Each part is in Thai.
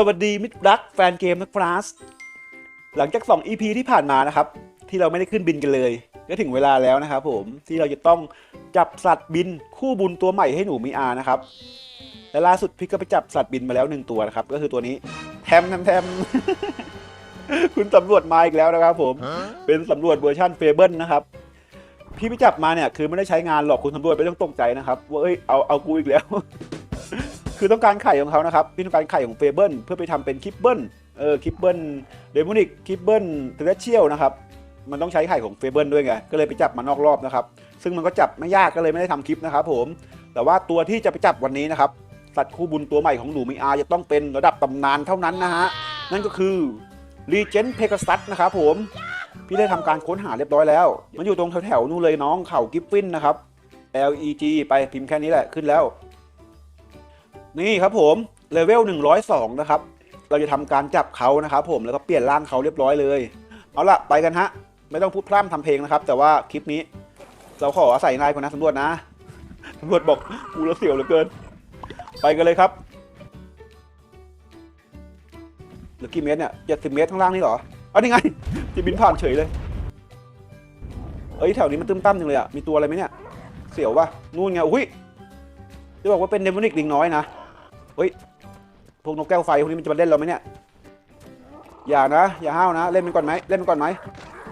สวัสดีมิตรรักแฟนเกมนะครับหลังจาก 2 EP ที่ผ่านมานะครับ ที่เราไม่ได้ขึ้นบินกันเลย ก็ถึงเวลาแล้วนะครับผมที่เราจะต้องจับสัตว์บินคู่บุญตัวใหม่ให้หนูมีอานะครับและล่าสุดพี่ก็ไปจับสัตว์บินมาแล้วหนึ่งตัวนะครับ ก็คือตัวนี้แทมแทมแทมคุณสำรวจมาอีกแล้วนะครับ ผมเป็นสำรวจเวอร์ชันเฟเบิลนะครับพี่ไปจับมาเนี่ยคือไม่ได้ใช้งานหรอกคุณสำรวจไม่ต้องตกใจนะครับว่าเอ้ยเอาเอากูอีกแล้ว คือต้องการไข่ของเขานะครับพี่ต้องการไข่ของเฟเบิลเพื่อไปทำเป็นคิปเบิลเออคิปเบิลเดมอนิกคิปเบิลเทเลเชียลนะครับมันต้องใช้ไข่ของเฟเบิลด้วยไงก็เลยไปจับมานอกรอบนะครับซึ่งมันก็จับไม่ยากก็เลยไม่ได้ทำคลิปนะครับผมแต่ว่าตัวที่จะไปจับวันนี้นะครับสัตว์คู่บุญตัวใหม่ของหนูมีอาจะต้องเป็นระดับตำนานเท่านั้นนะฮะนั่นก็คือรีเจนเพกซัสนะครับผมพี่ได้ทำการค้นหาเรียบร้อยแล้ว มันอยู่ตรงแถวๆนู่นเลยน้องเขากิฟฟินนะครับ L E G ไปพิมพ์แค่นี้แหละขึ้นแล้ว นี่ครับผมเลเวล102 นะครับ เราจะทำการจับเขานะครับผมแล้วก็เปลี่ยนร่างเขาเรียบร้อยเลย เอาละไปกันฮะ ไม่ต้องพูดพร่ำทำเพลงนะครับ แต่ว่าคลิปนี้ เราขออาศัยนายคนนะสำรวจนะสำรวจบอกกูแล้วเสียวเหลือเกิน ไปกันเลยครับเหลือกี่เมตรเนี่ยเจ็ดสิบเมตรข้างล่างนี่เหรอเอานี่ไงจะบินผ่านเฉยเลยเอ้ยแถวนี้มันตึมตั้มจังเลยอะมีตัวอะไรไหมเนี่ย เสียวปะนู่นไงอุ้ยจะบอกว่าเป็นเดมอนิกลิงน้อยนะ เฮ้ย พวกนกแก้วไฟพวกนี้มันจะมาเล่นเราไหมเนี่ย อย่านะ อย่าห้าวนะ เล่นมันก่อนไหมเล่นมันก่อนไหม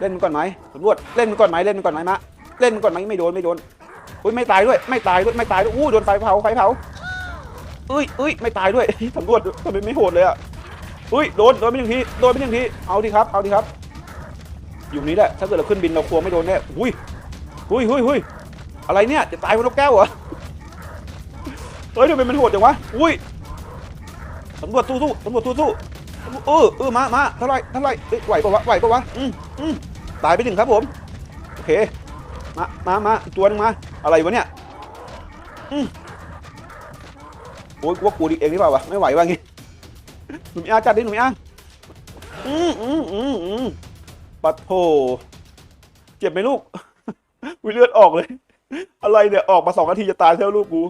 เล่นมันก่อนไหมสำรวจ เล่นมันก่อนไหมเล่นมันก่อนไหมมะ เล่นมันก่อนไหมไม่โดน ไม่โดนอุ้ย ไม่ตายด้วย ไม่ตายด้วย ไม่ตายด้วย อู้โดนไฟเผา ไฟเผาอุ้ยอุ้ยไม่ตายด้วยสำรวจทำไมไม่โหดเลยอะอุ้ย โดน โดนไปหนึ่งที โดนไปหนึ่งที เอาดิครับ เอาดิครับ อยู่นี้แหละ ถ้าเกิดเราขึ้นบินเรากลัวไม่โดนแน่อุ้ยอุ้ยอุ้ยอุ้ยอะไรเนี่ย จะตายบนนกแก้วเหรอ เฮ้ยทำไมมันโหดจังวะ อุ้ย สำรวจสู้สู้สำรวจสู้สู้เออเออมามาเท่าไรเท่าไหรเอ้ยไหวปะวะไหวปะวะอืมอืมตายไปหนึ่งครับผมโอเคมามามาอีกตัวหนึงมาอะไรวะเนี่ยอืมโอ้ยกูว่ากูดิเองหรือเปล่าวะไม่ไหววะงี้หนุ่มอาจัดดิหนุ่มอาอืมอืมอืมอืมปัดโถเจ็บไหมลูกวิเลือดออกเลย อะไรเนี่ยออกมาสองนาทีจะตายแล้วลูกกู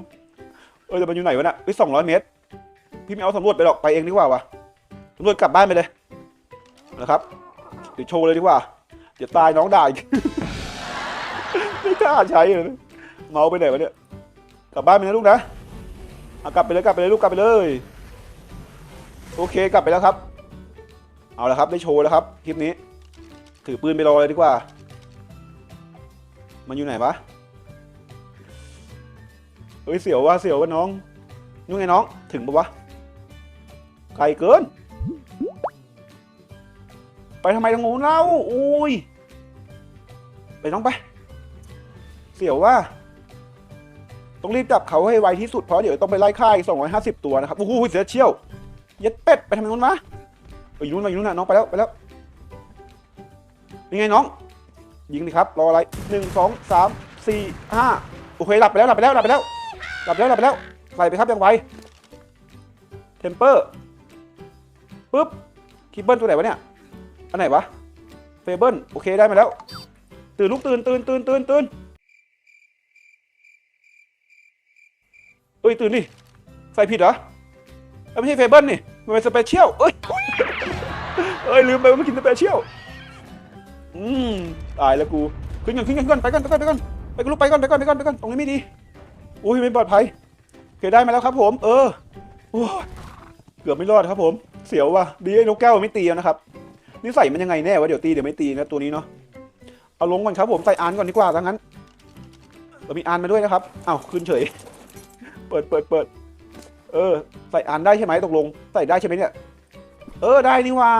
เออแต่มันอยู่ไหนวะน่ะเฮ้สองร้อยเมตร พี่ไม่เอาสำรวจไปหรอกไปเองดีกว่าวะสำรวจกลับบ้านไปเลยนะครับเดี๋ยวโชว์เลยดีกว่าเดี๋ยวตายน้องด่าอีกไม่กล้าใช้เลยเมาไปไหนวะเนี่ยกลับบ้านไปนะลูกนะเอากลับไปเลยกลับไปเลยลูกกลับไปเลย โอเคกลับไปแล้วครับ เอาละครับได้โชว์แล้วครับคลิปนี้ ถือปืนไปรอเลยดีกว่า มันอยู่ไหนวะเฮ้ยเสียวว่ะเสียวว่ะน้องนู่นไงน้องถึงปะวะ ไกลเกิน ไปทำไมทางโน้นเล่าอุ้ย ไปน้องไป เสียวว่า ต้องรีบจับเขาให้ไวที่สุดเพราะเดี๋ยวต้องไปไล่ค่าย250 ตัวนะครับโอ้โหเสียเชี่ยว เย็ดเป็ด ไปทำไมนู้นวะไปอยู่นู้นไปอยู่นู้นน่ะน้องไปแล้วไปแล้วยังไงน้อง ยิงดิครับ รออะไรหนึ่งสองสามสี่ห้าโอเคหลับไปแล้วหลับไปแล้วหลับไปแล้วหลับไปแล้วหลับไปแล้วใส่ไปครับยังไวเทมเปอร์ ปุ๊บคีเบิลตัวไหนวะเนี่ย อันไหนวะ เฟเบิลโอเคได้มาแล้ว ตื่นลูกตื่นตื่นตื่นตื่นตื่นเอ้ยตื่นดิ ใส่ผิดเหรอไม่ใช่เฟเบิลนี่ มันเป็นสเปเชียลเอ้ยเอ้ยลืมไปว่ามันกินสเปเชียลอืมตายแล้วกู ขึ้นก่อนขึ้นก่อนไปก่อนไปก่อนไปก่อนไปกูลูกไปก่อนไปก่อนไปก่อนไปก่อนตรงนี้ไม่ดี อุ้ยไม่ปลอดภัยโอเคได้มาแล้วครับผม เออเกือบไม่รอดครับผม เสียวว่ะดีไอ้นกแก้วไม่ตีแล้วนะครับนิสัยมันยังไงแน่วะเดี๋ยวตีเดี๋ยวไม่ตีนะตัวนี้เนาะเอาลงก่อนครับผมใส่อานก่อนดีกว่าถ้างั้นเรามีอานมาด้วยนะครับอ้าวขึ้นเฉย เปิดเปิดเปิดเออ ใส่อานได้ใช่ไหมตกลง ใส่ได้ใช่ไหมเนี่ย เออได้นี่ว่า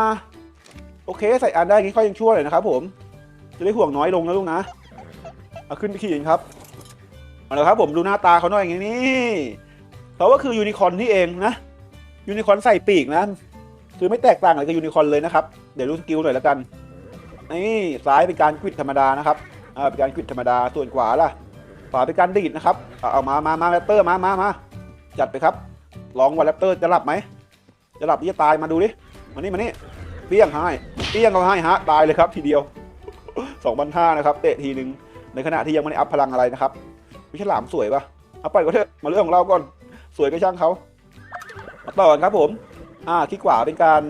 โอเค ใส่อานได้งี้ก็ยังชั่วเลยนะครับ ผม จะได้ห่วงน้อยลงนะลูกนะเอาขึ้นขี่กันครับเอาละครับผมดูหน้าตาเขาหน่อยอย่างนี้เขาก็คือยูนิคอร์นที่เองนะยูนิคอร์นใส่ปีกนะ คือไม่แตกต่างอะไรกับยูนิคอร์นเลยนะครับ เดี๋ยวดูสกิลหน่อยละกัน นี่ซ้ายเป็นการควิดธรรมดานะครับอ่าเป็นการควิดธรรมดา ส่วนขวาล่ะ ขวาเป็นการดีดนะครับเอาเอามามามาแรปเตอร์มามามาจัดไปครับ ลองว่าแรปเตอร์จะหลับไหม จะหลับหรือจะตายมาดูดิ มานี่มานี่เปี้ยงให้เปี้ยงเขาให้ฮะ ตายเลยครับทีเดียวสองพันห้านะครับ เตะทีหนึ่งในขณะที่ยังไม่ได้อัพพลังอะไรนะครับวิฉลามสวยปะเอาไปก็เถอะ มาเรื่องของเราก่อน สวยก็ช่างเขา มาต่อกันครับผม อ่าคลิกขวาเป็นการ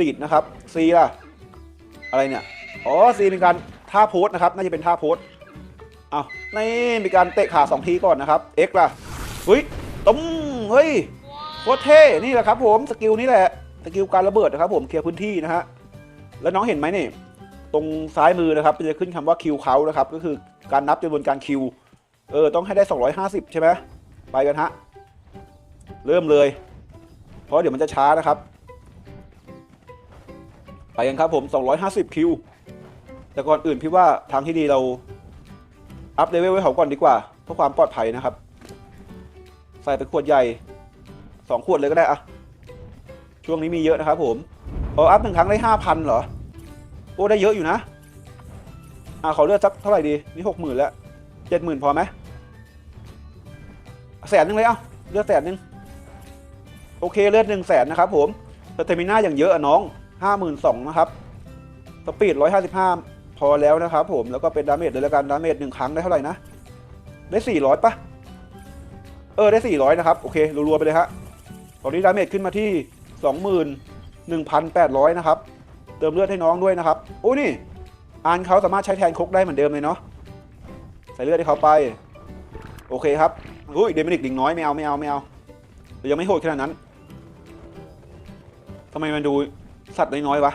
ดีดนะครับ C ล่ะ อะไรเนี่ย อ๋อ C เป็นการท่าโพสนะครับ น่าจะเป็นท่าโพสอ้าวนี่มีการเตะขาสองทีก่อนนะครับ X ล่ะเฮ้ยตุ้มเฮ้ยโคตรเท่ นี่แหละครับผมสกิลนี่แหละ สกิลการระเบิดนะครับผมเคลียร์พื้นที่นะฮะ แล้วน้องเห็นไหมนี่ ตรงซ้ายมือนะครับจะขึ้นคำว่าคิวเขานะครับ ก็คือการนับจำนวนการคิว เออ ต้องให้ได้ 250 ใช่ไหมไปกันฮะ เริ่มเลย เพราะเดี๋ยวมันจะช้านะครับ ไปกันครับผม 250 คิว แต่ก่อนอื่นพี่ว่าทางที่ดีเรา อัพเลเวลไว้เขาก่อนดีกว่า เพื่อความปลอดภัยนะครับ ใส่ไปขวดใหญ่ 2 ขวดเลยก็ได้อะช่วงนี้มีเยอะนะครับผมเอออัพหนึ่งครั้งได้5,000เหรอ โอ้ได้เยอะอยู่นะ อ่าขอเลือดสักเท่าไหร่ดี นี่หกหมื่นแล้วเจ็ดหมื่นพอไหมแสนนึงเลยเอ้าเลือดแสนนึง เคเลือดหนึ่งแสนนะครับผมสเตมิน่าอย่างเยอะอะน้องห้าหมื่นสองนะครับสปีดร้อยห้าสิบห้าพอแล้วนะครับผมแล้วก็เป็นดาเมจเลยแล้วกันดาเมจหนึ่งครั้งได้เท่าไหร่นะ ได้สี่ร้อยปะเออได้สี่ร้อยนะครับ โอเครัวๆไปเลยฮะตอนนี้ดาเมจขึ้นมาที่สองหมื่นหนึ่งพันแปดร้อยนะครับ เติมเลือดให้น้องด้วยนะครับ โอ้นี่อ่านเขาสามารถใช้แทนคกได้เหมือนเดิมเลยเนาะใส่เลือดให้เขาไป โอเคครับอุ้ยเดมินิกลิงน้อยไม่เอาไม่เอาไม่เอาเดี๋ยวยังไม่โหดขนาดนั้นำไมมันดูสัตว์น้อยๆวะ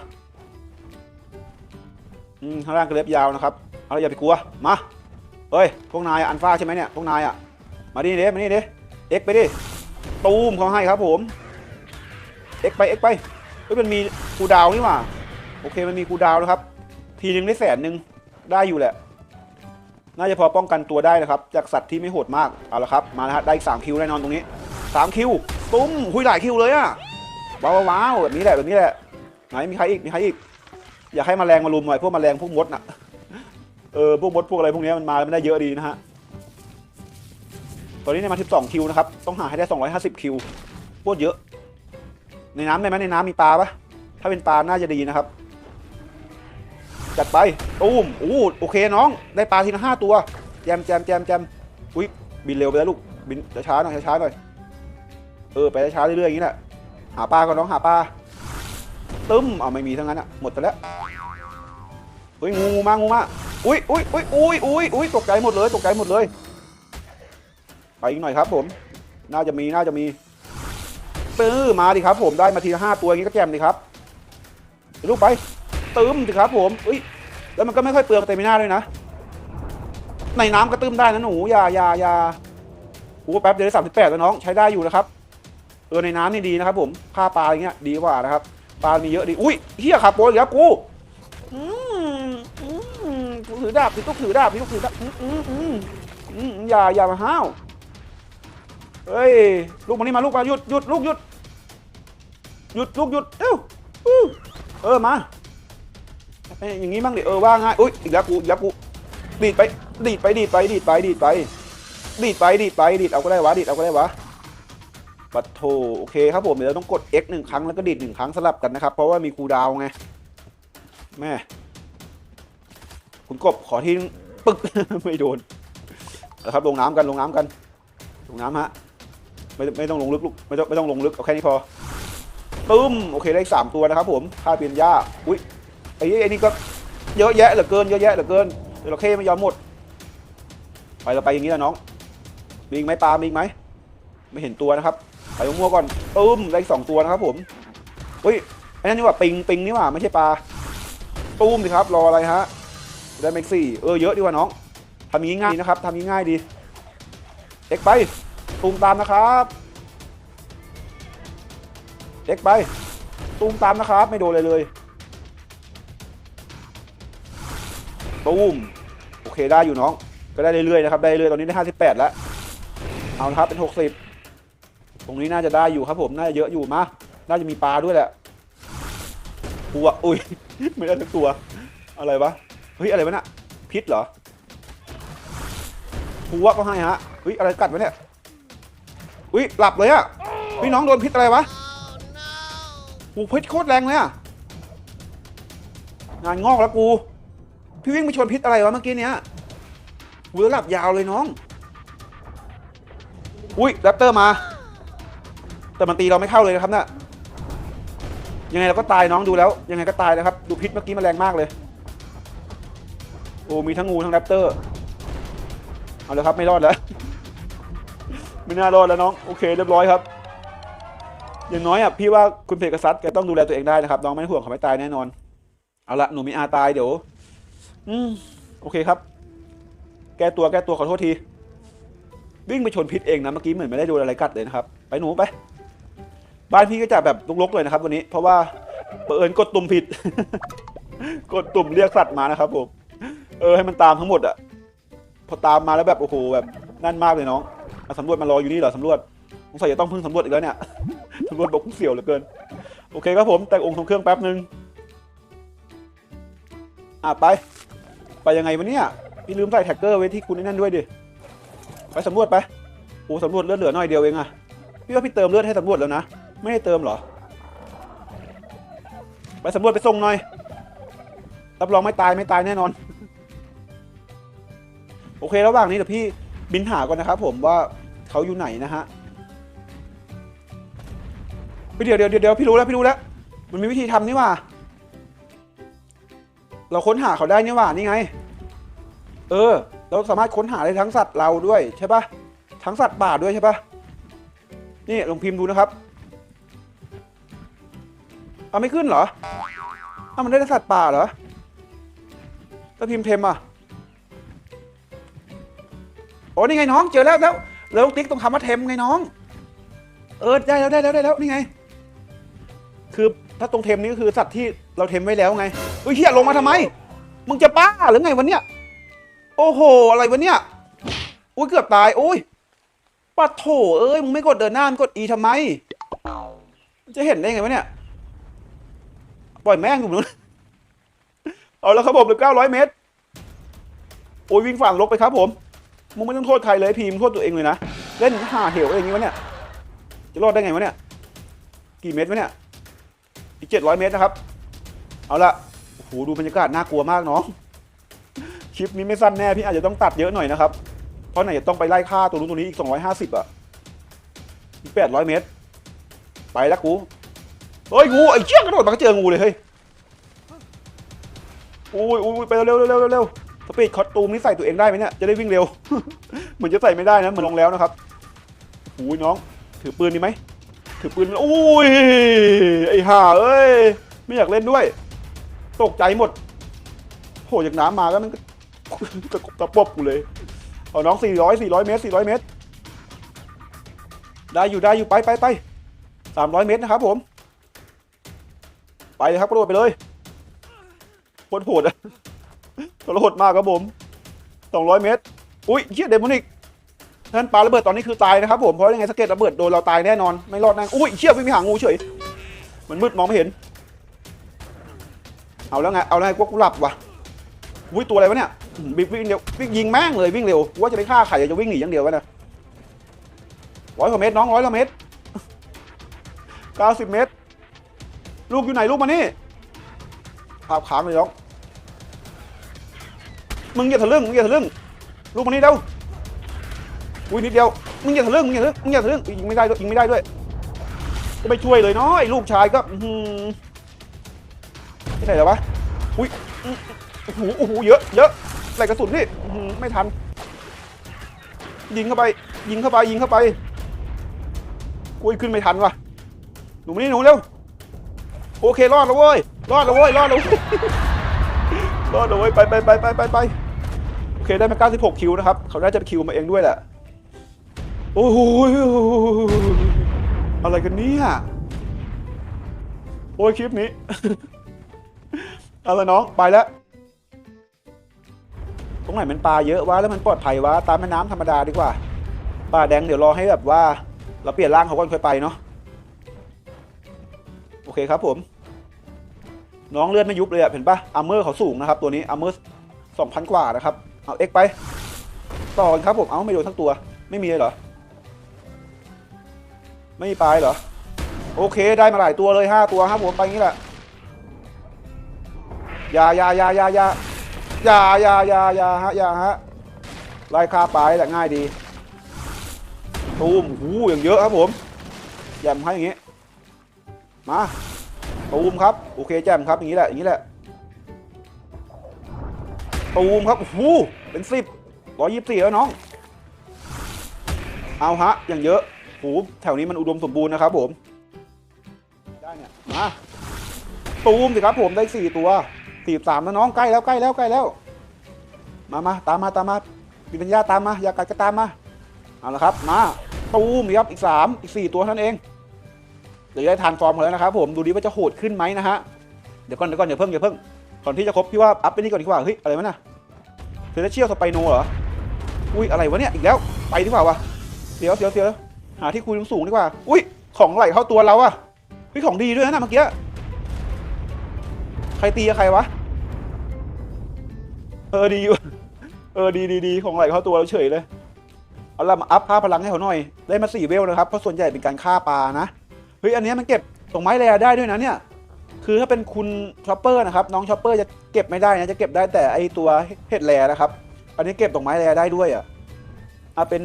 อืมข้างล่างก็เล็บยาวนะครับเอาอย่าไปกลัวมาเฮ้ยพวกนายอันฟ้าใช่ไหมเนี่ยพวกนายอะมาดิเด้มาดิเด้เอ็กไปดิตูมเขาให้ครับผมเอ็กไปเอ็กไปเฮ้ยมันมีคูดาวนี่หว่าโอเคมันมีคูดาวนะครับ ทีนึงได้แสนหนึ่งได้อยู่แหละ น่าจะพอป้องกันตัวได้นะครับ จากสัตว์ที่ไม่โหดมากเอาละครับ มาแล้วฮะได้อีกสามคิวแน่นอนตรงนี้สามคิวตุ้มหุยหลายคิวเลยอะ ว้าวว้าวแบบนี้แหละแบบนี้แหละไหนมีใครอีกมีใครอีก อยากให้แมลงมารุมหน่อยพวกแมลงพวกมดน่ะเออพวกมดพวกอะไรพวกนี้มันมาแล้วมันได้เยอะดีนะฮะตอนนี้เนี่ยมา12คิวนะครับต้องหาให้ได้250คิวโคตรเยอะ ในน้ำได้ไหมในน้ำมีปลาปะถ้าเป็นปลาน่าจะดีนะครับ จัดไปตูมโอ้โอเคน้อง ได้ปลาทีละห้าตัวแจมแจมแจมแจมอุ้ยบินเร็วไปแล้วลูกบินช้าหน่อยช้าหน่อยเออไปช้าเรื่อยๆอย่างนี้แหละ หาปลาก่อนน้องหาปลาตึ้มเอาไม่มีทั้งนั้นอะหมดไปแล้วเฮ้ยงูงูมางูมาอุ้ยอุ้ยอุ้ยอุ้ยอุ้ยอุ้ยตกใจหมดเลยตกใจหมดเลย ไปอีกหน่อยครับผม น่าจะมีน่าจะมีปื้อมาดิครับ ผมได้มาทีละห้าตัวอย่างนี้ก็แจมดิครับลูกไปตึมสิครับ ผมอุ้ยแล้วมันก็ไม่ค่อยเปลืองเตมิน่าด้วยนะ ในน้ำก็ตึมได้นะหนูอย่าอย่าอย่าโอ้แป๊บเดียวได้สามสิบแปดแล้วน้องใช้ได้อยู่นะครับ เออในน้ำนี่ดีนะครับผมฆ่าปลาอย่างเงี้ยดีกว่านะครับ ปลามีเยอะดีอุ้ยเฮียขับโปรอีกแล้วกูอืมอืมถือดาบพี่ต้องถือดาบพี่ต้องถือดาบอืมอืมอืมอืมอย่าอย่ามาห้าวเฮ้ยลูกมานี่มาลูกมาหยุดหยุดลูกหยุดหยุดลูกหยุดเอ้าเออมาอยอย่างงี้บ้างดิเออว่าง่ายอุ้ยอีกแล้วกูอีกแล้วกูดีดไปดีดไปดีดไปดีดไปดีดไปดีดไปดีดไปดีดเอาก็ได้วะดีดเอาก็ได้วะ ปัดโทโอเคครับผมเดี๋ยวเราต้องกด X หนึ่งครั้งแล้วก็ดีดหนึ่งครั้งสลับกันนะครับ เพราะว่ามีคูดาวไงแม่คุณกบขอที่ปึ๊กไม่โดนนะครับลงน้ำกันลงน้ำกัน ลงน้ำฮะไม่ไม่ต้องลงลึกลูกไม่ต้องไม่ต้องลงลึกเอาแค่นี้พอตึ้มโอเคได้สามตัวนะครับ ผมค่าเปลี่ยนหญ้าอุ้ยไอ้ไอ้นี่ก็เยอะแยะเหลือเกินเยอะแยะเหลือเกินเดี๋ยวเราเข้ไม่ยอมหมดไปเราไปอย่างนี้แล้วน้องมีอีกไหมปลามีอีกไหมไม่เห็นตัวนะครับ ไปมั่วก่อนตึ้มได้สองตัวนะครับผมเฮ้ยไอ้นั่นนี่ว่าปิงปิงนี่ว่าไม่ใช่ปลาตุ้มสิครับรออะไรฮะได้แม็กซี่เออเยอะดีกว่าน้องทำงี้ง่ายดีนะครับทำงี้ง่ายดีเอ็กไปตูมตามนะครับเอ็กไปตูมตามนะครับ ไม่โดนเลยเลยตูมโอเคได้อยู่น้อง ก็ได้เรื่อยๆนะครับ ได้เรื่อยๆตอนนี้ได้ 58 แล้ว เอาละครับเป็น 60 ตรงนี้น่าจะได้อยู่ครับผมน่าจะเยอะอยู่มาน่าจะมีปลาด้วยแหละตัวอุ้ยไม่ได้ทั้งตัว อะไรวะเฮ้ยอะไรวะน่ะพิษเหรอหัวก็ให้ฮะเฮ้ยอะไรกัดวะเนี่ยอุ้ยหลับเลยอะพี่น้องโดนพิษอะไรวะโอ้พิษโคตรแรงเลยอะงานงอกแล้วกู พี่วิ่งไปชนพิษอะไรวะเมื่อกี้เนี้ยกูแล้วหลับยาวเลยน้อง อุ้ยแรปเตอร์มา แต่มันตีเราไม่เข้าเลยนะครับเนะ่ะยังไงเราก็ตายน้องดูแล้ว ยังไงก็ตายนะครับ ดูพิษเมื่อกี้มันแรงมากเลย โอ้มีทั้งงูทั้งแรปเตอร์ เอาเลยครับไม่รอดแล้ว ไม่น่ารอดแล้วน้อง โอเคเรียบร้อยครับ อย่างน้อยอะพี่ว่าคุณเพกซัสแกต้องดูแลตัวเองได้นะครับ น้องไม่ห่วงเขาไม่ตายแน่นอน เอาละหนูมีอาตายเดี๋ยว อืมโอเคครับ แก้ตัวแก้ตัวขอโทษที วิ่งไปชนพิษเองนะเมื่อกี้เหมือนไม่ได้โดนอะไรกัดเลยนะครับ ไปหนูไป บ้านพี่ก็จะแบบลกๆเลยนะครับ วันนี้ เพราะว่าเปิญกดตุ่มผิด กดตุ่มเรียกสัตว์มานะครับผมเออให้มันตามทั้งหมดอะพอตามมาแล้วแบบโอ้โหแบบนั่นมากเลยน้องมาสำรวจมารออยู่นี่เหรอสำรวจสงสัยจะต้องพึ่งสำรวจอีกแล้วเนี่ยสำรวจบอกเสี่ยวเหลือเกิน โอเคครับผมแต่งองค์ทรงเครื่องแป๊บนึงอะไป ไปยังไงวะเนี่ยพี่ลืมใส่แท็กเกอร์ไว้ที่คุณนั่นด้วยดิไปสำรวจไปโอ้สำรวจเลือดเหลือน่อยเดียวเองอะพี่ว่าพี่เติมเลือดให้สำรวจแล้วนะ ไม่ได้เติมเหรอ ไปสำรวจไปส่งหน่อย รับรองไม่ตายไม่ตายแน่นอน โอเคระหว่างนี้เดี๋ยวพี่บินหาก่อนนะครับผมว่าเขาอยู่ไหนนะฮะเดี๋ยวเดี๋ยวเดี๋ยวพี่รู้แล้วพี่รู้แล้ว มันมีวิธีทำนี่ว่า เราค้นหาเขาได้นี่ว่านี่ไง เออ เราสามารถค้นหาได้ทั้งสัตว์เราด้วยใช่ปะทั้งสัตว์ป่าด้วยใช่ปะนี่ลองพิมพ์ดูนะครับ เอาไม่ขึ้นเหรอเอามันได้สัตว์ป่าเหรอแล้วพิมพ์เทมอะโอ้นี่ไงน้องเจอแล้วแล้วแล้วติ๊กตรงคำว่าเทมไงน้อง เออได้แล้วได้แล้วได้แล้วนี่ไง คือถ้าตรงเทมนี่ก็คือสัตว์ที่เราเทมไว้แล้วไงเฮ้ยเฮียลงมาทำไม มึงจะบ้าหรือไงวันเนี้ยโอ้โหอะไรวะเนี่ยอุ้ยเกือบตายโอ้ยปัดโถเอ้ยมึงไม่กดเดินหน้ามึงกด E ทำไม จะเห็นได้ไงวะเนี่ย ปล่อยแม่งอยู่นู้นเอาแล้วครับผมเหลือ900เมตร โอ้ยวิ่งฝั่งลกไปครับผม มึงไม่ต้องโทษใครเลยพีมโทษตัวเองเลยนะ เล่นห่าเหวอะไรอย่างงี้วะเนี่ย จะรอดได้ไงวะเนี่ย กี่เมตรวะเนี่ย อีก700เมตรนะครับ เอาละโอ้โหดูบรรยากาศน่ากลัวมากน้องคลิปนี้ไม่สั้นแน่พี่อาจจะต้องตัดเยอะหน่อยนะครับ เพราะไหนจะต้องไปไล่ฆ่าตัวนู้นตัวนี้อีก250อะ อีก800เมตร ไปแล้วกู เฮ้ยงูไอ้เชี่ยกระโดดมาก็เจองูเลยเฮ้ยอุ้ยอุ้ยไปเร็วเร็วเร็วเร็วเร็วสปีดคอตูมนี่ใส่ตัวเองได้ไหมเนี่ยจะได้วิ่งเร็ว เหมือนจะใส่ไม่ได้นะเหมือนลงแล้วนะครับอุ้ยน้อง ถือปืนดีไหมถือปืนอุ้ยไอ้ห่าเอ้ยไม่อยากเล่นด้วย ตกใจหมดโผล่จากน้ำมาก็มันก็ตะตะปบกูเลยเอาน้อง400 400 เมตร 400 เมตร ได้อยู่ได้อยู่ไปไปไป300 เมตรนะครับผม ไปเลยครับกระโดดไปเลยโคตรโหดอะทรหดมากครับผม 200 เมตร อุ้ยเชี่ยเดมอนิกท่านปาระเบิดตอนนี้คือตายนะครับผม เพราะยังไงสเก็ดระเบิดโดนเราตายแน่นอน ไม่รอดแน่อุ้ยเชี่ยวิ่งไปหางูเฉย มันมืดมองไม่เห็น เอาแล้วไง เอาแล้วไงพวกกูหลับว่ะอุ้ยตัวอะไรวะเนี่ยอืมวิ่งวิ่งเร็ววิ่งยิงแม่งเลยวิ่งเร็วว่าจะไปฆ่าใครจะวิ่งหนีอย่างเดียววะนะร้อยกว่าเมตรน้องร้อยกว่าเมตรเก้าสิบเมตร ลูกอยู่ไหนลูกมานี่ภาพค้างเลยน้องมึงอย่าทะลึ่งมึงอย่าทะลึ่งลูกมานี่เร็วอุ้ยนิดเดียวมึงอย่าทะลึ่งมึงอย่าทะลึ่งมึงอย่าทะลึ่งยิงไม่ได้ด้วยยิงไม่ได้ด้วยจะไปช่วยเลยเนาะไอ้ลูกชายก็อื้อหือที่ไหนแล้ววะอุ้ยอื้อโอ้โหโอ้โหเยอะเยอะใส่กระสุนนี่อื้อหือไม่ทัน ยิงเข้าไป ยิงเข้าไปยิงเข้าไปกูยขึ้นไม่ทันว่ะหนูมานี่หนูเร็ว โอเครอดแล้วเว้ยรอดแล้วเว้ยรอดแล้วรอดแล้วเว้ยไปไปไปไปไปไปโอเคได้มา 96 คิวนะครับ เขาน่าจะคิวมาเองด้วยแหละโอ้โหอะไรกันเนี่ยโอ้ยคลิปนี้เอาละน้องไปแล้วตรงไหนมันปลาเยอะวะแล้วมันปลอดภัยวะตามแม่น้ำธรรมดาดีกว่าปลาแดงเดี๋ยวรอให้แบบว่า เราเปลี่ยนร่างเขาก่อนค่อยไปเนาะ เคครับผม น้องเลือดไม่ยุบเลยอะเห็นปะอาร์เมอร์เขาสูงนะครับ ตัวนี้อาร์เมอร์สองพันกว่านะครับ เอาเอ็กไป ต่อกันครับผม เอาไม่โดนทั้งตัว ไม่มีเลยเหรอ ไม่มีปลายเหรอ โอเคได้มาหลายตัวเลยห้าตัวครับผมไปงี้แหละยายายายายายายายายาฮะยาฮะไล่ฆ่าปลายแหละง่ายดีตูมหูอย่างเยอะครับผมยมให้อย่างงี้ มาตูมครับโอเคแจ่มครับอย่างนี้แหละอย่างนี้แหละตูมครับโอ้โหเป็นสิบร้อยยี่สิบสี่แล้วน้อง เอาฮะอย่างเยอะโหแถวนี้มันอุดมสมบูรณ์นะครับผมได้เนี่ยมาตูมสิครับผมได้สี่ตัวสี่สามแล้วน้องใกล้แล้วใกล้แล้วใกล้แล้ว มามาตามมาตามมามีปัญญาตามมาอยากกัดก็ตามมาเอาละครับ มาตูมครับอีกสามอีกสี่ตัวท่านั้นเอง เดี๋ยวได้ทานฟอร์มกันแล้วนะครับผมดูดิว่าจะโหดขึ้นไหมนะฮะเดี๋ยวก่อนเดี๋ยวก่อนอย่าเพิ่งอย่าเพิ่งก่อนที่จะครบพี่ว่าอัพไปนี่ก่อนดีกว่าเฮ้ยอะไรวะน่ะเซเลเชียลสไปโนเหรออุ้ยอะไรวะเนี่ยอีกแล้วไปดีกว่าวะเสียวเสียวเสียวหาที่คุยสูงดีกว่า อุ้ยของไหลเข้าตัวเราอะเฮ้ยของดีด้วยนะเมื่อกี้ใครตีใครวะเออดีอยู่เออดีดีดีของไหลเข้าตัวเราเฉยเลยเอาละมาอัพค่าพลังให้เขาหน่อย ได้มาสี่เวลนะครับเพราะส่วนใหญ่เป็นการฆ่าปลานะ เฮ้ยอันนี้มันเก็บตรงไม้แรได้ด้วยนะเนี่ยคือถ้าเป็นคุณช็อปเปอร์นะครับน้องช็อปเปอร์จะเก็บไม่ได้นะจะเก็บได้แต่ไอตัวเห็ดแรนะครับ อันนี้เก็บตรงไม้แรได้ด้วยอะเอาเป็น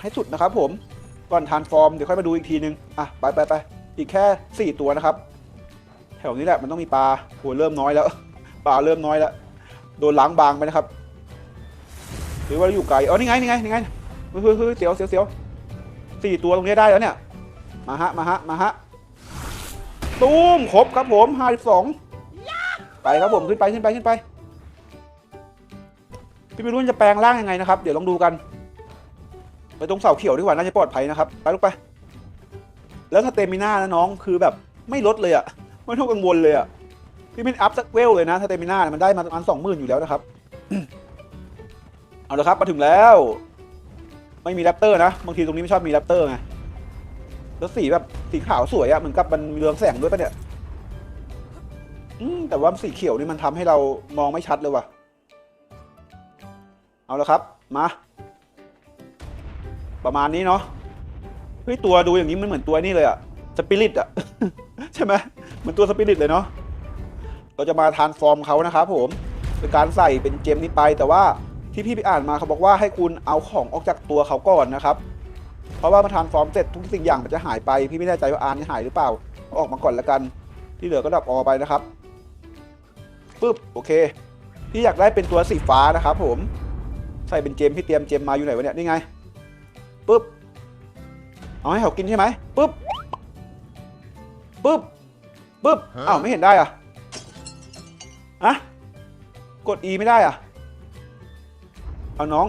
ให้สุดนะครับผมก่อนทานฟอร์มเดี๋ยวค่อยมาดูอีกทีนึงอะไปไปไปอีกแค่สี่ตัวนะครับ แถวนี้แหละมันต้องมีปลาโหเริ่มน้อยแล้วปลาเริ่มน้อยแล้วโดนล้างบางไปนะครับหรือว่าอยู่ไกลอ๋อนี่ไงนี่ไงนี่ไงเฮ้ยเฮ้ยเฮ้ยเสียวเสียวเสียวสี่ตัวตรงนี้ได้แล้วเนี่ย มาฮะ มาฮะ มาฮะ ตูมครบครับผมห้าสิบสองไปครับผมขึ้นไปขึ้นไปขึ้นไป พี่ไม่รู้จะแปลงร่างยังไงนะครับ เดี๋ยวลองดูกัน ไปตรงเสาเขียวดีกว่าน่าจะปลอดภัยนะครับ ไปลูกไป แล้วสเตมิน่านะน้องคือแบบไม่ลดเลยอะไม่ต้องกังวลเลยอะพี่ไม่อัพสักเวลเลยนะสเตมิน่ามันได้มาประมาณสองหมื่นอยู่แล้วนะครับ เอาละครับมาถึงแล้ว ไม่มีแรปเตอร์นะบางทีตรงนี้ไม่ชอบมีแรปเตอร์ไง แล้วสีแบบสีขาวสวยอะเหมือนกับมันมีเรืองแสงด้วยปะเนี่ยอืมแต่ว่าสีเขียวนี่มันทำให้เรามองไม่ชัดเลยว่ะ เอาละครับ มา ประมาณนี้เนาะเฮ้ยตัวดูอย่างนี้มันเหมือนตัวนี่เลยอะสปิริตอะใช่ไหมเหมือนตัวสปิริตเลยเนาะเราจะมาทานฟอร์มเขานะครับผมโดยการใส่เป็นเจมนี้ไปแต่ว่าที่พี่ไปอ่านมาเขาบอกว่าให้คุณเอาของออกจากตัวเขาก่อนนะครับ เพราะว่ามาทานฟอร์มเสร็จทุกสิ่งอย่างมันจะหายไป พี่ไม่แน่ใจว่าอาร์นี่หายหรือเปล่าเอาออกมาก่อนละกัน ที่เหลือก็ดับออไปนะครับปึ๊บโอเค พี่อยากได้เป็นตัวสีฟ้านะครับผม ใส่เป็นเจมพี่เตรียมเจมมาอยู่ไหนวะเนี่ยนี่ไงปึ๊บเอาให้เขากินใช่ไหมปึ๊บปึ๊บปึ๊บอ้าวไม่เห็นได้อะอะกด E ไม่ได้อะเอาน้อง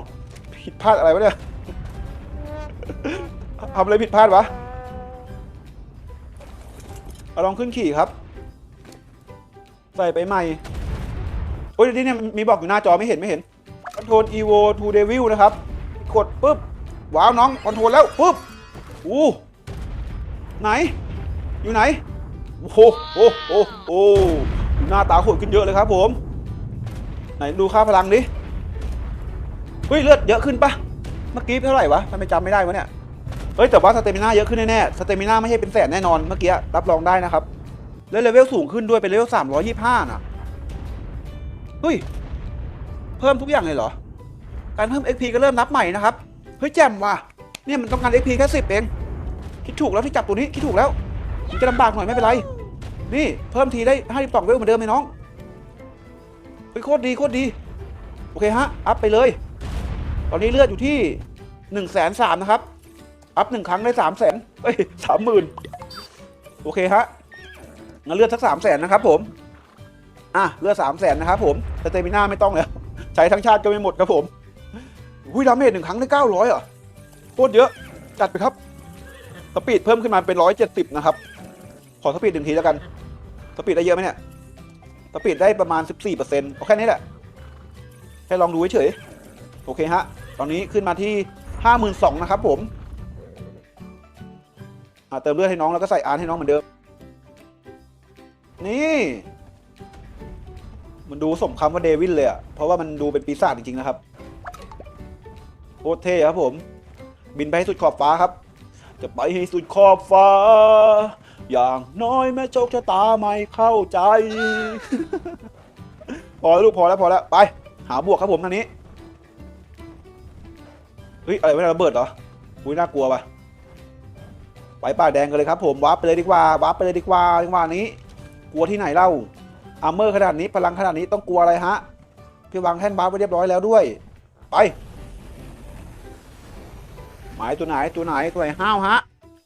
ผิดพลาดอะไรวะเนี่ย ทำอะไรผิดพลาดวะเอาลองขึ้นขี่ครับ ใส่ไปใหม่ โอ้ยนี่เนี่ยมีบอกอยู่หน้าจอไม่เห็นไม่เห็นคอนโทรล evo to devil นะครับ กดปุ๊บ ว้าวน้องคอนโทรลแล้วปุ๊บอู้ไหน อยู่ไหน โอ้โหโอ้โหโอ้โหหน้าตาโหดขึ้นเยอะเลยครับผม ไหนดูค่าพลังดิเฮ้ยเลือดเยอะขึ้นปะเมื่อกี้เท่าไหร่วะทำไมจำไม่ได้วะเนี่ย เฮ้ยแต่ว่าสเตมิน่าเยอะขึ้นแน่ๆสเตมิน่าไม่ใช่เป็นแสนแน่นอนเมื่อกี้รับรองได้นะครับ แล้วเลเวลสูงขึ้นด้วยเป็นเลเวล325น่ะเฮ้ยเพิ่มทุกอย่างเลยเหรอ การเพิ่ม XP ก็เริ่มนับใหม่นะครับเฮ้ยแจ่มว่ะเนี่ยมันต้องการ XP แค่10เองคิดถูกแล้วที่จับตัวนี้คิดถูกแล้วมันจะลำบากหน่อยไม่เป็นไร นี่เพิ่มทีได้52เวลเหมือนเดิมไหมน้องเฮ้ยโคตรดีโคตรดีโอเคฮะอัพไปเลย ตอนนี้เลือดอยู่ที่1นึ่งแสนสามนะครับ อัพหนึ่งครั้งได้สามแสนเอ้ยสามหมื่นโอเคฮะงั้นเลือดสักสามแสนนะครับผม อะเลือดสามแสนนะครับผมแต่เตมิน่าไม่ต้องแล้วใช้ทั้งชาติก็ไม่หมดครับผมหุ้ยดาเมจหนึ่งครั้งได้เก้าร้อยอะโคตรเยอะ จัดไปครับสปีดเพิ่มขึ้นมาเป็นร้อยเจ็ดสิบนะครับ ขอสปีดหนึ่งทีแล้วกันสปีดได้เยอะไหมเนี่ยสปีดได้ประมาณสิบสี่เปอร์เซ็นต์เอาแค่นี้แหละให้ลองดูเฉยโอเคฮะ ตอนนี้ขึ้นมาที่ห้าหมื่นสองนะครับผม เติมเลือดให้น้องแล้วก็ใส่อาร์ตให้น้องเหมือนเดิม นี่ มันดูสมคำว่าเดวินเลยอะเพราะว่ามันดูเป็นปีศาจจริงๆนะครับโคตรเท่ครับผม บินไปให้สุดขอบฟ้าครับ จะไปให้สุดขอบฟ้า อย่างน้อยแม่โชคชะตาไม่เข้าใจ พอแล้วลูกพอแล้วพอแล้วไป หาบวกครับผมทางนี้ เฮ้ย อะไรไม่ได้ระเบิดเหรออุ้ยน่ากลัวว่ะ ไปป่าแดงกันเลยครับผมวาร์ปไปเลยดีกว่าวาร์ปไปเลยดีกว่าจังหวะนี้ กลัวที่ไหนเล่าอาร์เมอร์ขนาดนี้พลังขนาดนี้ต้องกลัวอะไรฮะพี่วางแท่นบาร์ไว้เรียบร้อยแล้วด้วย ไปหมายตัวไหนตัวไหนตัวไหนห้าวฮะ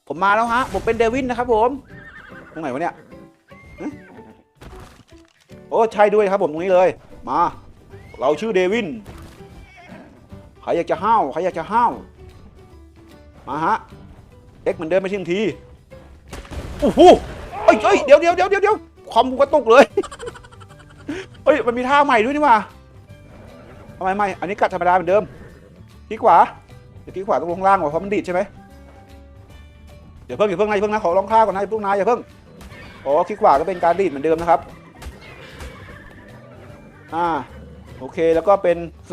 ผมมาแล้วฮะ ผมเป็นเดวินนะครับผมตรงไหนวะเนี่ยโอ้ใช่ด้วยครับผมตรงนี้เลย มา เราชื่อเดวินใครอยากจะห้าวใครอยากจะห้าวมาฮะ เอ็กมือนเดิมไปทิ้งทีโอ้โหเอ้ยเอ้ยเดี๋ยวเดี๋ยวเดี๋ยวเดี๋ยวเดี๋ยวความกระตุกเลยเอ้ยมันมีท่าใหม่ด้วยนี่ว่าทำไมไม่อันนี้กัดธรรมดาเหมือนเดิมคลิกขวาเดี๋ยวคลิกขวาต้องลงล่างว่ะเพราะมันดีดใช่ไหมเดี๋ยวเพิ่งอย่าเพิ่งนะอย่าเพิ่งนะขอลองท่าก่อนนะอย่าเพิ่งนะอย่าเพิ่งอ๋อคลิกขวาก็เป็นการดีดเหมือนเดิมนะครับอ่าโอเคแล้วก็เป็น C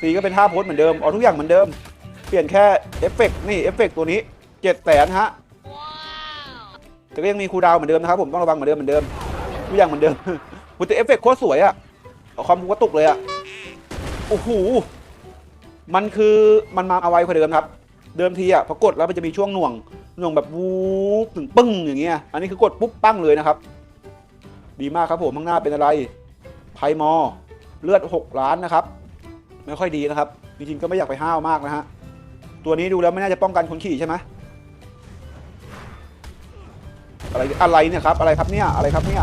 C ก็เป็นท่าโพสเหมือนเดิมอ๋อทุกอย่างเหมือนเดิม เปลี่ยนแค่เอฟเฟกต์นี่เอฟเฟกต์ตัวนี้เจ็ดแสนฮะแต่ก็ยังมีคูลดาวน์เหมือนเดิมนะครับผมต้องระวังเหมือนเดิมเหมือนเดิมทุกอย่างเหมือนเดิมคุณแต่เอฟเฟกต์โคตรสวยอะเอาความกระตุกเลยอะโอ้โหมันคือมันมาเอาไว้กว่าเดิมครับ เดิมทีอะพอกดแล้วมันจะมีช่วงหน่วงหน่วงแบบวูบถึงปึ้งอย่างเงี้ยอันนี้คือกดปุ๊บปั้งเลยนะครับ ดีมากครับผมข้างหน้าเป็นอะไรไพมอเลือด 6 ล้านนะครับ ไม่ค่อยดีนะครับ จริงๆก็ไม่อยากไปห้าวมากนะฮะ ตัวนี้ดูแล้วไม่น่าจะป้องกันคนขี่ใช่ไหมอะไรอะไรเนี่ยครับอะไรครับเนี่ยอะไรครับเนี่ย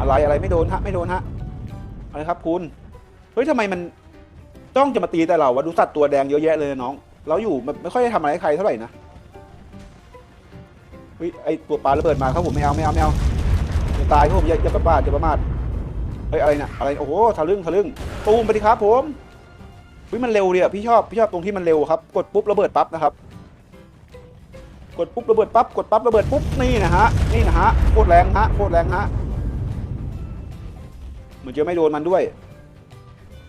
อะไรอะไรไม่โดนฮะไม่โดนฮะอะไรครับคุณเฮ้ยทำไมมันต้องจะมาตีแต่เราวะดูสัตว์ตัวแดงเยอะแยะเลยน้อง เราอยู่ไม่ค่อยได้ทำอะไรให้ใครเท่าไหร่นะเฮ้ยไอตัวปลาระเบิดมาครับผมไม่เอาไม่เอาไม่เอาจะตายครับผมอย่าอย่าประมาทอย่าประมาทเฮ้ยอะไรเนี่ยอะไรโอ้โหทะลึ่งทะลึ่งตูมไปดิครับผม เฮ้ยมันเร็วเนี่ยพี่ชอบพี่ชอบตรงที่มันเร็วครับ กดปุ๊บระเบิดปั๊บนะครับ กดปุ๊บระเบิดปั๊บกดปั๊บระเบิดปุ๊บนี่นะฮะนี่นะฮะโคตรแรงฮะโคตรแรงฮะเหมือนจะไม่โดนมันด้วย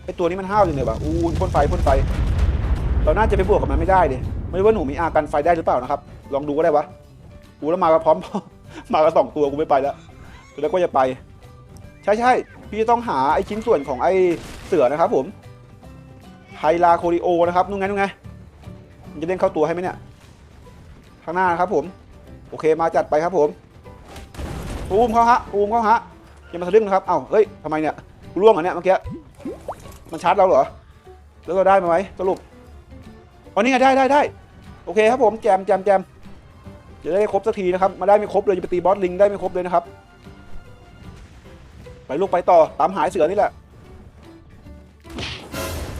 ไอตัวนี้มันห้าวจริงเลยว่ะอู้ยพ่นไฟพ่นไฟ เราน่าจะไปบวกกับมันไม่ได้ดิไม่รู้ว่าหนูมีอากันไฟได้หรือเปล่านะครับ ลองดูก็ได้วะกูแล้วมากับพร้อม มากับสองตัวกูไม่ไปแล้วแล้วก็จะไป ใช่ใช่พี่จะต้องหาไอชิ้นส่วนของไอเสือนะครับผม ไฮลาโคริโอนะครับนู่นไงนู่นไงมันจะเด้งเข้าตัวให้ไหมเนี่ยข้างหน้านะครับผมโอเคมาจัดไปครับผมปูมเขาฮะปูมเขาฮะอยังมาทะลึ่งนะครับเอ้าเฮ้ยทำไมเนี่ยกูล่วงเหรอเนี่ยเมื่อกี้มันชาร์จเราเหรอแล้วเราได้ไหมสรุปอ๋อนี่ไงได้ได้ได้โอเคครับผมแจมแจมแจมจะได้ครบสักทีนะครับมาได้ไม่ครบเลยจะไปตีบอสลิงได้ไม่ครบเลยนะครับไปลูกไปต่อตามหายเสือนี่แหละ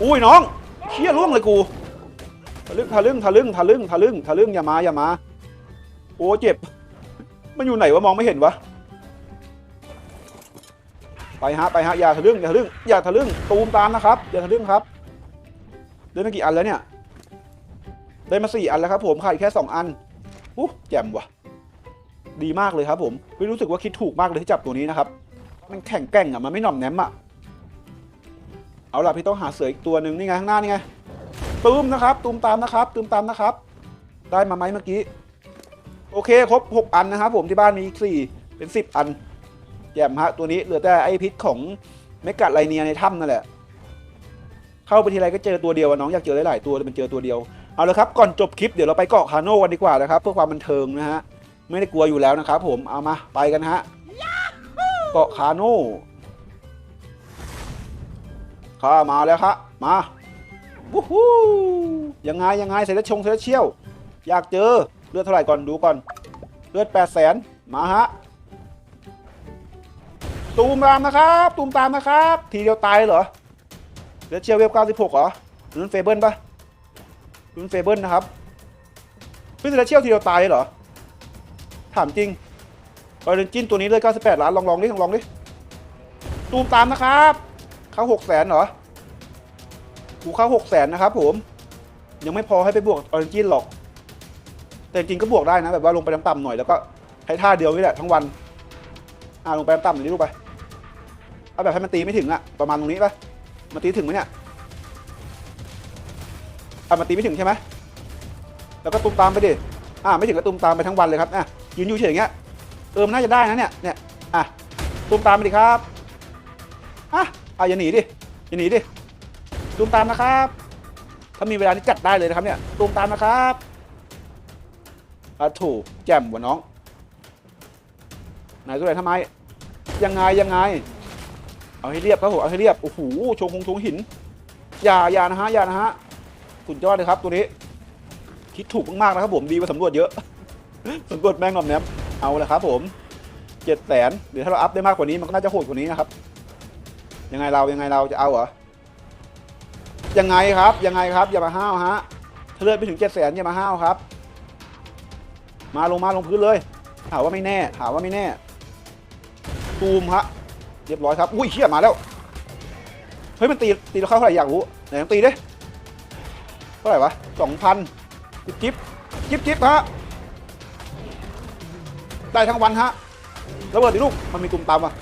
อุ้ยน้องเชี่ยล่วงเลยกูทะลึ่งทะลึ่งทะลึ่งทะลึ่งทะลึ่งทะลึ่งอย่ามาอย่ามา โอ้เจ็บ มันอยู่ไหนวะมองไม่เห็นวะ ไปฮะไปฮะอย่าทะลึ่งอย่าทะลึ่งอย่าทะลึ่งตูมตามนะครับอย่าทะลึ่งครับได้มากี่อันแล้วเนี่ย ได้มาสี่อันแล้วครับผมขาดแค่สองอันอู้แจ่มว่ะ ดีมากเลยครับผมไม่รู้สึกว่าคิดถูกมากเลยที่จับตัวนี้นะครับ มันแข็งแกร่งอะมันไม่หน่อมแนมอะ เอาล่ะพี่ต้องหาเสืออีกตัวหนึ่งนี่ไงข้างหน้านี่ไงตูมนะครับตูมตามนะครับตูมตามนะครับ ได้มาไหมเมื่อกี้ โอเคครบ 6 อันนะครับผมที่บ้านมีอีก4เป็น 10 อันแจ่มฮะตัวนี้เหลือแต่ไอพิษของเมกะไลเนียในถ้ำนั่นแหละ เข้าไปทีไรก็เจอตัวเดียวน้องอยากเจอหลายๆตัวแต่มันเจอตัวเดียวเอาละครับก่อนจบคลิปเดี๋ยวเราไปเกาะคาโน่กันดีกว่านะครับเพื่อความบันเทิงนะฮะไม่ได้กลัวอยู่แล้วนะครับผมเอามาไปกันฮะเกาะคาโน่ ข้ามาแล้วครับมาวู้ฮู้ยังไงยังไงเซเลชงเซเลเชี่ยลอยากเจอเลือดเท่าไหร่ก่อนดูก่อน เลือดแปดแสนมาฮะตูมตามนะครับตูมตามนะครับ ทีเดียวตายเหรอเลือดเชี่ยลเวฟเก้าสิบหกเหรอนั่นเฟเบิลปะนั่นเฟเบิลนะครับพี่เซเลเชี่ยลทีเดียวตายเหรอถามจริงออเรนจินตัวนี้เลย98ล้านลองลองดิลองลองดิตูมตามนะครับ เข้าหกแสนเหรอกูเข้าหกแสนนะครับผม ยังไม่พอให้ไปบวกออริจินหรอก แต่จริงก็บวกได้นะ แบบว่าลงไปต่ำๆหน่อยแล้วก็ให้ท่าเดียวนี่แหละทั้งวัน อ่าลงไปต่ำๆหน่อยลูกไป เอาแบบให้มันตีไม่ถึงอะประมาณตรงนี้ปะมันตีถึงไหมเนี่ยอะมันตีไม่ถึงใช่ไหมแล้วก็ตุ้มตามไปดิ อ่าไม่ถึงก็ตุ้มตามไปทั้งวันเลยครับอะยืนอยู่เฉยอย่างเงี้ย เออมันน่าจะได้นะเนี่ย เนี่ย อะตุ้มตามไปดิครับ อะ อะอย่าหนีดิอย่าหนีดิตูมตามนะครับ ถ้ามีเวลานี่จัดได้เลยนะครับเนี่ยตูมตามนะครับอะถูกแจ่มวะน้องไหนตัวไหนทำไม ยังไงยังไง เอาให้เรียบครับผมเอาให้เรียบโอ้โหชงคงชงหินอย่าอย่านะฮะอย่านะฮะสุดยอดเลยครับตัวนี้ คิดถูกมากๆนะครับผมดีกว่าสำรวจเยอะสำรวจแม่งงอมแนมเอาเลยครับผมเจ็ดแสนเดี๋ยวถ้าเราอัพได้มากกว่านี้มันก็น่าจะโหดกว่านี้นะครับ ยังไงเรายังไงเราจะเอาเหรอ ยังไงครับ ยังไงครับ อย่ามาห้าวฮะถ้าเลือนไปถึงเจ็ดแสนอย่ามาห้าวครับ มาลงมาลงพื้นเลยถามว่าไม่แน่ถามว่าไม่แน่ตูมฮะเรียบร้อยครับ อุ้ยเชี่ยมาแล้ว เฮ้ยมันตีตีเราเข้าเท่าไหร่อยากรู้ไหนลองตีดิเท่าไหร่วะสองพันจิ๊บจิ๊บจิ๊บจิ๊บฮะได้ทั้งวันฮะระเบิดดิลูกมันมีตุ่มตามอะ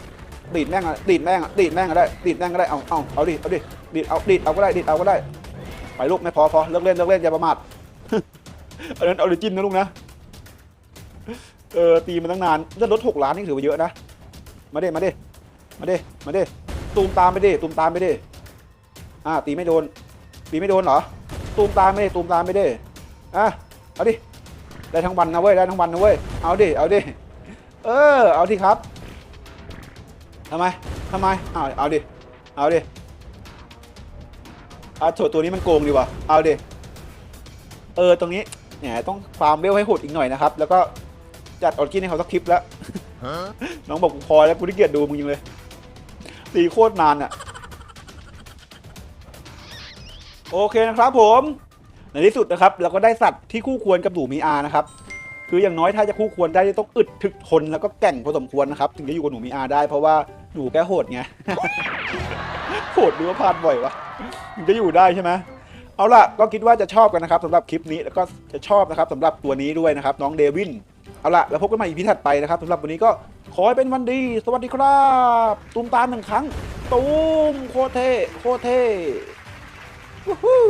ดีดแม่งอะดีดแม่งอะดีดแม่งก็ได้ดีดแม่งก็ได้เอาเอาเอาดิเอาดิดีดเอาดีดเอาก็ได้ดีดเอาก็ได้ไปลูกไม่พอพอเลิกเล่นเลิกเล่นอย่าประมาทอันนั้นออริจินนะลูกนะเออตีมันตั้งนานเลือดลดหกล้านนี่ถือว่าเยอะนะมาเด้มาเด้มาเด้มาเด้ตูมตามไปดิตูมตามไปดิอ่าตีไม่โดนตีไม่โดนเหรอตูมตามไปดิตูมตามไปดิอะเอาดิได้ทั้งวันนะเว้ยได้ทั้งวันนะเว้ยเอาดิเอาดิเออเอาดิครับ ทำไมทำไมเอาเอาดิ เอาดิอะโถตัวนี้มันโกงดีวะเอาดิ เออตรงนี้แหมต้องฟาร์มเวลให้หดอีกหน่อยนะครับ แล้วก็จัดออร์กินให้เขาสักคลิปแล้ว น้องบอกกูพอแล้วกูขี้เกียจดูมึงยังเลยตีโคตรนานอะโอเคนะครับผม ในที่สุดนะครับ เราก็ได้สัตว์ที่คู่ควรกับหนูมีอานะครับ คืออย่างน้อยถ้าจะคู่ควรได้ต้องอึดถึกทนแล้วก็แก่งพอสมควรนะครับถึงจะอยู่กับหนูมีอาได้ เพราะว่าหนูแกโหดไงโหดดูว่าพลาดบ่อยวะถึงจะอยู่ได้ใช่ไหมเอาล่ะก็คิดว่าจะชอบกันนะครับสำหรับคลิปนี้แล้วก็จะชอบนะครับสำหรับตัวนี้ด้วยนะครับ น้องเดวินเอาล่ะแล้วพบกันใหม่อีพีถัดไปนะครับสำหรับวันนี้ก็ขอให้เป็นวันดี สวัสดีครับตูมตามหนึ่งครั้งตูมโคเทโคเทวู้ฮู้